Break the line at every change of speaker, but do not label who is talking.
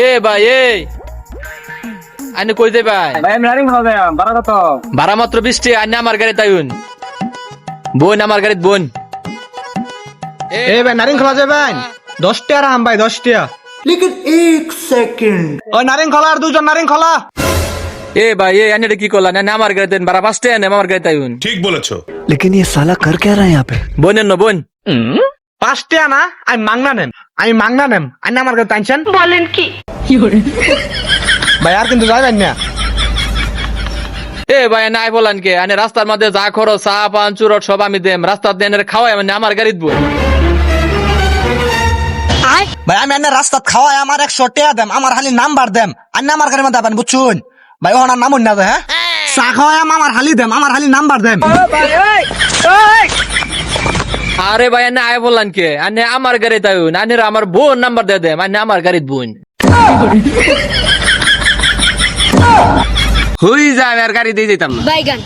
এ ভাই এ আইনে কই দে ভাই
ভাই আমি রানিং খাওয়া যায় বারো কত
ভাড়া মাত্র বৃষ্টি আইনে আমার গাড়ি তাইউন বোন আমার গাড়িত বোন
এ ভাই নারিং খোলা যাবেন দশ টাকা আম ভাই দশ টাকা
लेकिन एक सेकंड
ওই নারিং খোলা আর দুজন নারিং খোলা
এ ভাই এ আইনে কি করলা না আমার গাড়ি দেন ভাড়া পাঁচটা আনে আমার গাড়ি তাইউন
ঠিক বলেছো
लेकिन ये साला कर क्या रहा है यहाँ पे
বোনের ন বোন
পাঁচ টাকা না আমি মাংনা নেম। আমি মাংনা নেম। আইনা আমার কাছে টানছেন।
বলেন কি?
ভাই আর কিন্তু যাবেন না।
এ ভাই নাই বলান কে? আনে রাস্তার মধ্যে যা খরচ চা পান চুরট সব আমি দেম। রাস্তার দেনের খাওয়াই মানে আমার গাড়িত বোন
ভাই আমি এনে রাস্তাত খাওয়াই আমার একশো টাকা দেম আমার খালি নাম্বার দেম। আন্য আমার গাড়ি মধ্যে আবেন বুঝছুন ভাই ওনার নাম না হ্যাঁ? চা খাওয়াই আমার হালি দেম আমার খালি নাম্বার দেম।
আরে ভাই আনে আয় বললাম কে? আনে আমার গাড়ি তাই আনে আমার বোন নাম্বার দিয়ে দে মানে আমার গাড়িত বোন। হুই যাবে আর গাড়ি দিয়ে দিতাম না।
বাইগান।